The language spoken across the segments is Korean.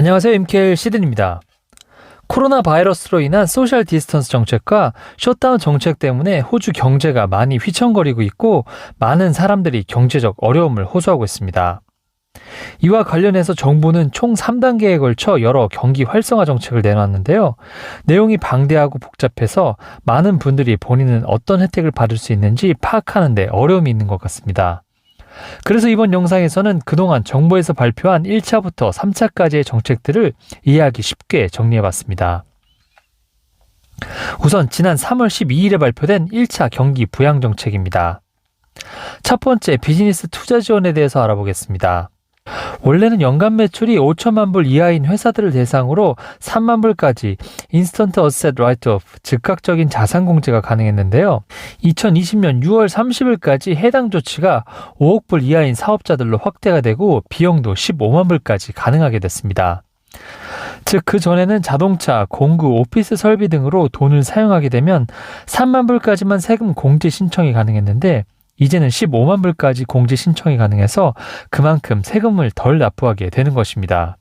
안녕하세요. MKL 시든입니다. 코로나 바이러스로 인한 소셜 디스턴스 정책과 셧다운 정책 때문에 호주 경제가 많이 휘청거리고 있고 많은 사람들이 경제적 어려움을 호소하고 있습니다. 이와 관련해서 정부는 총 3단계에 걸쳐 여러 경기 활성화 정책을 내놨는데요. 내용이 방대하고 복잡해서 많은 분들이 본인은 어떤 혜택을 받을 수 있는지 파악하는데 어려움이 있는 것 같습니다. 그래서 이번 영상에서는 그동안 정부에서 발표한 1차부터 3차까지의 정책들을 이해하기 쉽게 정리해봤습니다. 우선 지난 3월 12일에 발표된 1차 경기 부양 정책입니다. 첫 번째 비즈니스 투자 지원에 대해서 알아보겠습니다. 원래는 연간 매출이 5천만 불 이하인 회사들을 대상으로 3만 불까지 인스턴트 어셋 라이트오프 즉각적인 자산 공제가 가능했는데요. 2020년 6월 30일까지 해당 조치가 5억 불 이하인 사업자들로 확대가 되고 비용도 15만 불까지 가능하게 됐습니다. 즉, 그 전에는 자동차, 공구, 오피스 설비 등으로 돈을 사용하게 되면 3만 불까지만 세금 공제 신청이 가능했는데 이제는 15만 불까지 공제 신청이 가능해서 그만큼 세금을 덜 납부하게 되는 것입니다.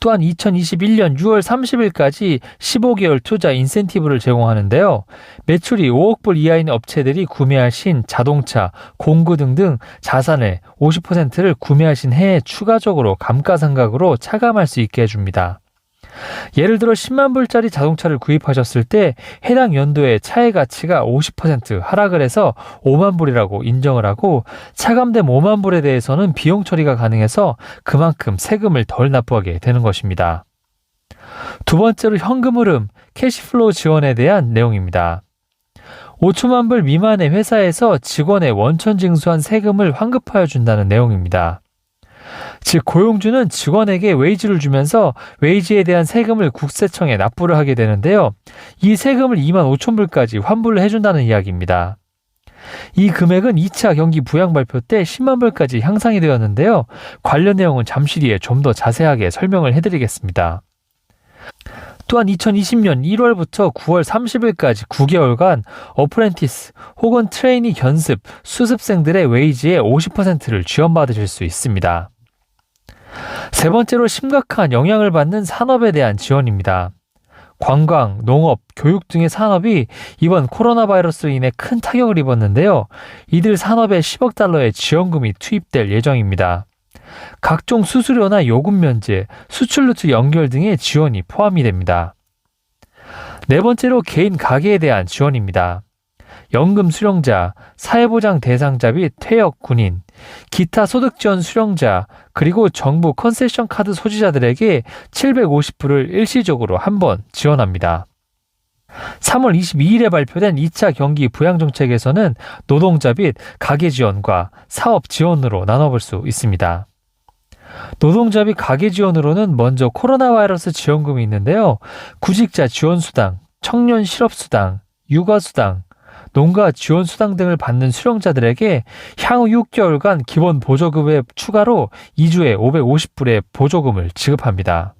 또한 2021년 6월 30일까지 15개월 투자 인센티브를 제공하는데요. 매출이 5억 불 이하인 업체들이 구매하신 자동차, 공구 등등 자산의 50%를 구매하신 해에 추가적으로 감가상각으로 차감할 수 있게 해줍니다. 예를 들어 10만 불짜리 자동차를 구입하셨을 때 해당 연도의 차의 가치가 50% 하락을 해서 5만 불이라고 인정을 하고 차감된 5만 불에 대해서는 비용 처리가 가능해서 그만큼 세금을 덜 납부하게 되는 것입니다. 두 번째로 현금 흐름, 캐시플로우 지원에 대한 내용입니다. 5천만 불 미만의 회사에서 직원의 원천 징수한 세금을 환급하여 준다는 내용입니다. 즉 고용주는 직원에게 웨이지를 주면서 웨이지에 대한 세금을 국세청에 납부를 하게 되는데요. 이 세금을 2만 5천 불까지 환불을 해준다는 이야기입니다. 이 금액은 2차 경기 부양 발표 때 10만 불까지 향상이 되었는데요. 관련 내용은 잠시 뒤에 좀 더 자세하게 설명을 해드리겠습니다. 또한 2020년 1월부터 9월 30일까지 9개월간 어프렌티스 혹은 트레이니 견습 수습생들의 웨이지의 50%를 지원받으실 수 있습니다. 세 번째로 심각한 영향을 받는 산업에 대한 지원입니다. 관광, 농업, 교육 등의 산업이 이번 코로나 바이러스로 인해 큰 타격을 입었는데요. 이들 산업에 10억 달러의 지원금이 투입될 예정입니다. 각종 수수료나 요금 면제, 수출 루트 연결 등의 지원이 포함이 됩니다. 네 번째로 개인 가게에 대한 지원입니다. 연금 수령자, 사회보장 대상자 및 퇴역 군인, 기타 소득 지원 수령자, 그리고 정부 컨세션 카드 소지자들에게 750불을 일시적으로 한 번 지원합니다. 3월 22일에 발표된 2차 경기 부양 정책에서는 노동자 및 가계 지원과 사업 지원으로 나눠볼 수 있습니다. 노동자 및 가계 지원으로는 먼저 코로나 바이러스 지원금이 있는데요. 구직자 지원 수당, 청년 실업 수당, 육아 수당, 농가 지원 수당 등을 받는 수령자들에게 향후 6개월간 기본 보조금에 추가로 2주에 550불의 보조금을 지급합니다.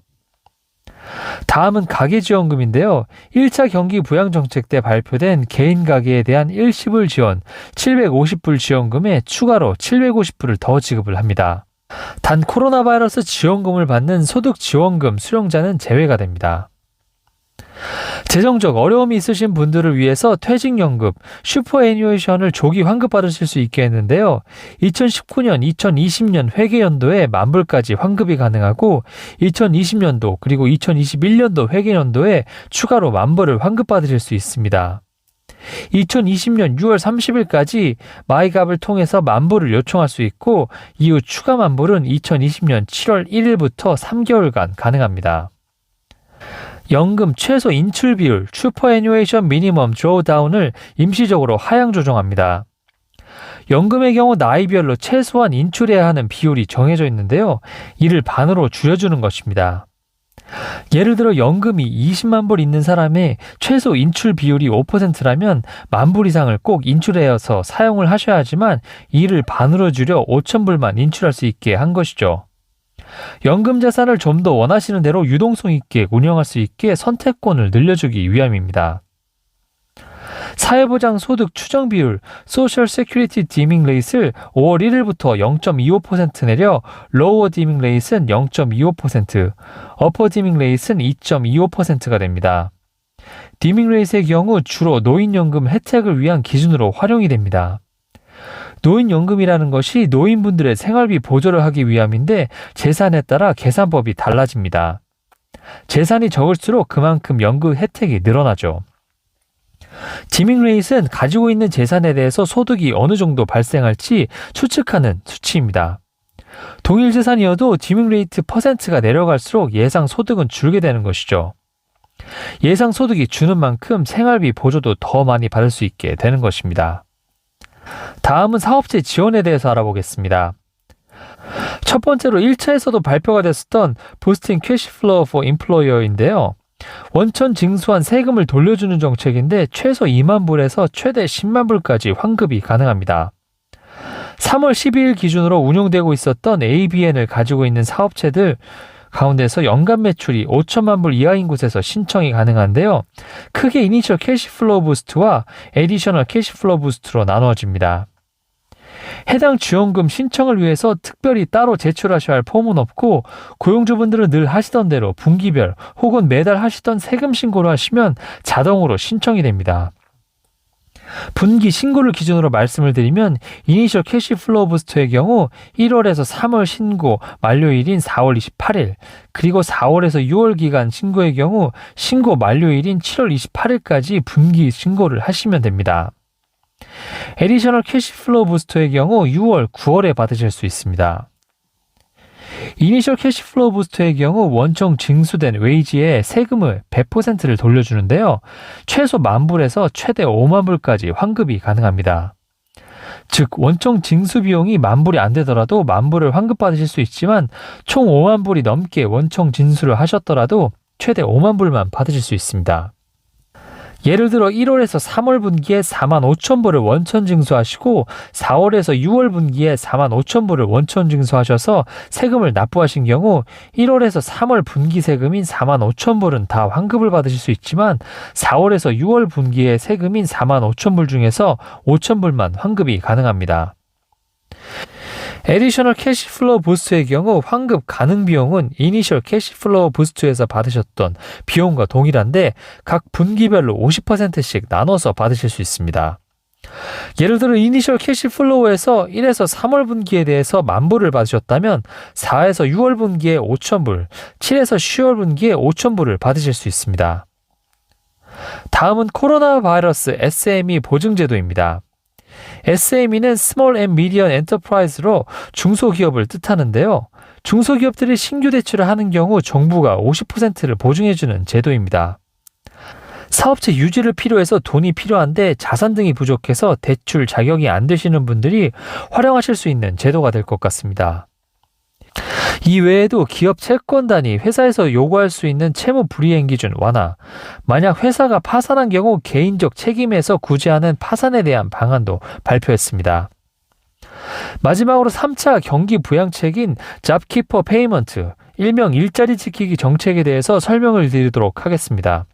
다음은 가계지원금인데요. 1차 경기 부양 정책 때 발표된 개인 가계에 대한 일시불 지원 750불 지원금에 추가로 750불을 더 지급을 합니다. 단 코로나 바이러스 지원금을 받는 소득 지원금 수령자는 제외가 됩니다. 재정적 어려움이 있으신 분들을 위해서 퇴직연금, 슈퍼애니에이션을 조기 환급받으실 수 있게 했는데요. 2019년, 2020년 회계연도에 만불까지 환급이 가능하고 2020년도 그리고 2021년도 회계연도에 추가로 만불을 환급받으실 수 있습니다. 2020년 6월 30일까지 마이갑을 통해서 만불을 요청할 수 있고 이후 추가 만불은 2020년 7월 1일부터 3개월간 가능합니다. 연금 최소 인출 비율 슈퍼애뉴에이션 미니멈 드로우다운을 임시적으로 하향 조정합니다. 연금의 경우 나이별로 최소한 인출해야 하는 비율이 정해져 있는데요. 이를 반으로 줄여주는 것입니다. 예를 들어 연금이 20만 불 있는 사람의 최소 인출 비율이 5%라면 만 불 이상을 꼭 인출해서 사용을 하셔야 하지만 이를 반으로 줄여 5천 불만 인출할 수 있게 한 것이죠. 연금 자산을 좀 더 원하시는 대로 유동성 있게 운영할 수 있게 선택권을 늘려주기 위함입니다. 사회보장 소득 추정 비율 소셜 세큐리티 디밍 레이스를 5월 1일부터 0.25% 내려 로워 디밍 레이스는 0.25%, 어퍼 디밍 레이스는 2.25%가 됩니다. 디밍 레이스의 경우 주로 노인연금 혜택을 위한 기준으로 활용이 됩니다. 노인연금이라는 것이 노인분들의 생활비 보조를 하기 위함인데 재산에 따라 계산법이 달라집니다. 재산이 적을수록 그만큼 연금 혜택이 늘어나죠. 지밍 레이스는 가지고 있는 재산에 대해서 소득이 어느 정도 발생할지 추측하는 수치입니다. 동일 재산이어도 지밍 레이트 퍼센트가 내려갈수록 예상 소득은 줄게 되는 것이죠. 예상 소득이 주는 만큼 생활비 보조도 더 많이 받을 수 있게 되는 것입니다. 다음은 사업체 지원에 대해서 알아보겠습니다. 첫 번째로 1차에서도 발표가 됐었던 부스팅 캐시플로우 포 인플로이어인데요. 원천 징수한 세금을 돌려주는 정책인데 최소 2만 불에서 최대 10만 불까지 환급이 가능합니다. 3월 12일 기준으로 운용되고 있었던 ABN을 가지고 있는 사업체들 가운데서 연간 매출이 5천만 불 이하인 곳에서 신청이 가능한데요. 크게 이니셜 캐시플로우 부스트와 에디셔널 캐시플로우 부스트로 나누어집니다. 해당 지원금 신청을 위해서 특별히 따로 제출하셔야 할 폼은 없고 고용주분들은 늘 하시던 대로 분기별 혹은 매달 하시던 세금 신고를 하시면 자동으로 신청이 됩니다. 분기 신고를 기준으로 말씀을 드리면 이니셜 캐시 플로우 부스트의 경우 1월에서 3월 신고 만료일인 4월 28일 그리고 4월에서 6월 기간 신고의 경우 신고 만료일인 7월 28일까지 분기 신고를 하시면 됩니다. 에디셔널 캐시 플로우 부스터의 경우 6월, 9월에 받으실 수 있습니다. 이니셜 캐시플로우 부스터의 경우 원청 징수된 웨이지에 세금을 100%를 돌려주는데요. 최소 만불에서 최대 5만불까지 환급이 가능합니다. 즉 원청 징수 비용이 만불이 안 되더라도 만불을 환급받으실 수 있지만 총 5만불이 넘게 원청 진수를 하셨더라도 최대 5만불만 받으실 수 있습니다. 예를 들어 1월에서 3월 분기에 4만 5천 불을 원천 징수하시고 4월에서 6월 분기에 4만 5천 불을 원천 징수하셔서 세금을 납부하신 경우 1월에서 3월 분기 세금인 4만 5천 불은 다 환급을 받으실 수 있지만 4월에서 6월 분기의 세금인 4만 5천 불 중에서 5천 불만 환급이 가능합니다. 에디셔널 캐시플로우 부스트의 경우 환급 가능 비용은 이니셜 캐시플로우 부스트에서 받으셨던 비용과 동일한데 각 분기별로 50%씩 나눠서 받으실 수 있습니다. 예를 들어 이니셜 캐시플로우에서 1에서 3월 분기에 대해서 만불을 받으셨다면 4에서 6월 분기에 5천불, 7에서 10월 분기에 5천불을 받으실 수 있습니다. 다음은 코로나 바이러스 SME 보증제도입니다. SME는 Small and Medium Enterprise로 중소기업을 뜻하는데요. 중소기업들이 신규 대출을 하는 경우 정부가 50%를 보증해주는 제도입니다. 사업체 유지를 필요해서 돈이 필요한데 자산 등이 부족해서 대출 자격이 안 되시는 분들이 활용하실 수 있는 제도가 될 것 같습니다. 이 외에도 기업 채권단이 회사에서 요구할 수 있는 채무 불이행 기준 완화, 만약 회사가 파산한 경우 개인적 책임에서 구제하는 파산에 대한 방안도 발표했습니다. 마지막으로 3차 경기 부양책인 잡키퍼 페이먼트, 일명 일자리 지키기 정책에 대해서 설명을 드리도록 하겠습니다.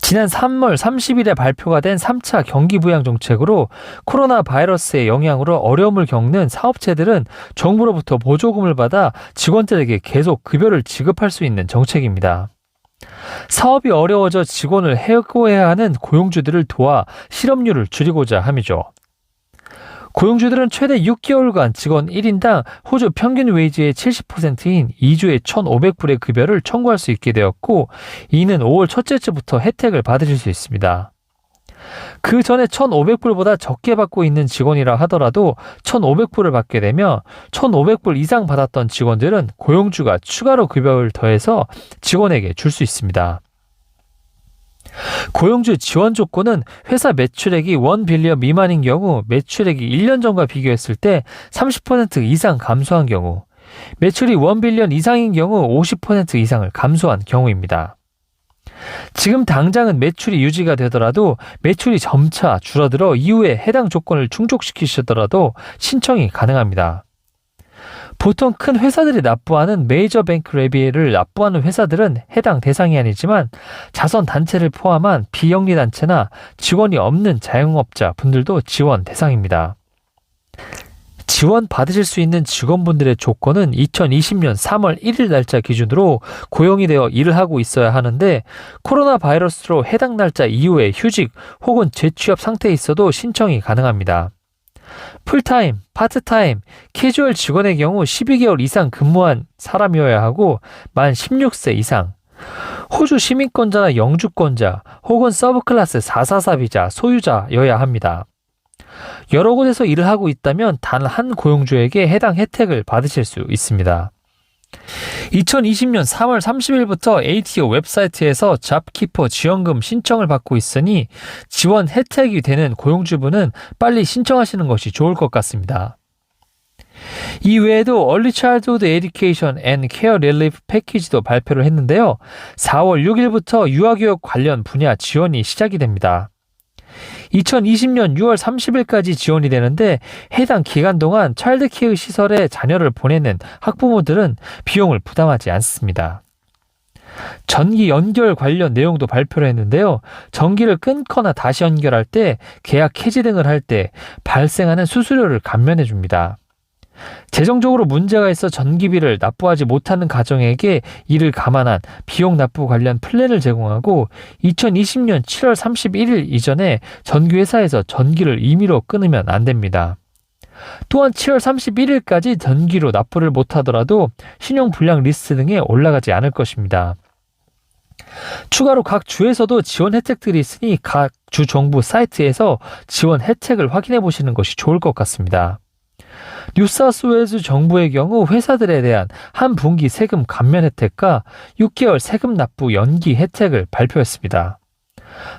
지난 3월 30일에 발표가 된 3차 경기 부양 정책으로 코로나 바이러스의 영향으로 어려움을 겪는 사업체들은 정부로부터 보조금을 받아 직원들에게 계속 급여를 지급할 수 있는 정책입니다. 사업이 어려워져 직원을 해고해야 하는 고용주들을 도와 실업률을 줄이고자 함이죠. 고용주들은 최대 6개월간 직원 1인당 호주 평균 웨이지의 70%인 2주에 1,500불의 급여를 청구할 수 있게 되었고 이는 5월 첫째 주부터 혜택을 받으실 수 있습니다. 그 전에 1,500불보다 적게 받고 있는 직원이라 하더라도 1,500불을 받게 되면 1,500불 이상 받았던 직원들은 고용주가 추가로 급여를 더해서 직원에게 줄 수 있습니다. 고용주 지원 조건은 회사 매출액이 1 빌리언 미만인 경우 매출액이 1년 전과 비교했을 때 30% 이상 감소한 경우 매출이 1 빌리언 이상인 경우 50% 이상을 감소한 경우입니다. 지금 당장은 매출이 유지가 되더라도 매출이 점차 줄어들어 이후에 해당 조건을 충족시키시더라도 신청이 가능합니다. 보통 큰 회사들이 납부하는 메이저 뱅크 레비를 납부하는 회사들은 해당 대상이 아니지만 자선 단체를 포함한 비영리 단체나 직원이 없는 자영업자 분들도 지원 대상입니다. 지원 받으실 수 있는 직원분들의 조건은 2020년 3월 1일 날짜 기준으로 고용이 되어 일을 하고 있어야 하는데 코로나 바이러스로 해당 날짜 이후에 휴직 혹은 재취업 상태에 있어도 신청이 가능합니다. 풀타임, 파트타임, 캐주얼 직원의 경우 12개월 이상 근무한 사람이어야 하고 만 16세 이상, 호주 시민권자나 영주권자 혹은 서브클래스 444 비자 소유자여야 합니다. 여러 곳에서 일을 하고 있다면 단 한 고용주에게 해당 혜택을 받으실 수 있습니다. 2020년 3월 30일부터 ATO 웹사이트에서 잡키퍼 지원금 신청을 받고 있으니 지원 혜택이 되는 고용주분은 빨리 신청하시는 것이 좋을 것 같습니다. 이외에도 Early Childhood Education and Care Relief 패키지도 발표를 했는데요. 4월 6일부터 유아교육 관련 분야 지원이 시작이 됩니다. 2020년 6월 30일까지 지원이 되는데 해당 기간 동안 차일드케어 시설에 자녀를 보내는 학부모들은 비용을 부담하지 않습니다. 전기 연결 관련 내용도 발표를 했는데요. 전기를 끊거나 다시 연결할 때, 계약 해지 등을 할 때 발생하는 수수료를 감면해 줍니다. 재정적으로 문제가 있어 전기비를 납부하지 못하는 가정에게 이를 감안한 비용 납부 관련 플랜을 제공하고 2020년 7월 31일 이전에 전기회사에서 전기를 임의로 끊으면 안 됩니다. 또한 7월 31일까지 전기로 납부를 못하더라도 신용불량 리스트 등에 올라가지 않을 것입니다. 추가로 각 주에서도 지원 혜택들이 있으니 각 주 정부 사이트에서 지원 혜택을 확인해 보시는 것이 좋을 것 같습니다. 뉴사스웨일즈 정부의 경우 회사들에 대한 한 분기 세금 감면 혜택과 6개월 세금 납부 연기 혜택을 발표했습니다.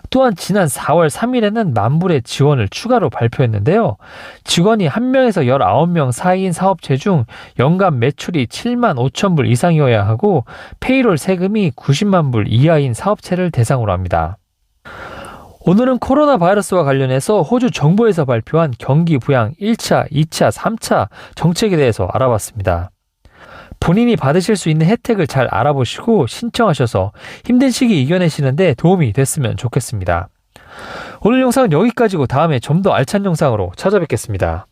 또한 지난 4월 3일에는 만불의 지원을 추가로 발표했는데요. 직원이 1명에서 19명 사이인 사업체 중 연간 매출이 7만 5천 불 이상이어야 하고 페이롤 세금이 90만 불 이하인 사업체를 대상으로 합니다. 오늘은 코로나 바이러스와 관련해서 호주 정부에서 발표한 경기 부양 1차, 2차, 3차 정책에 대해서 알아봤습니다. 본인이 받으실 수 있는 혜택을 잘 알아보시고 신청하셔서 힘든 시기 이겨내시는데 도움이 됐으면 좋겠습니다. 오늘 영상은 여기까지고 다음에 좀 더 알찬 영상으로 찾아뵙겠습니다.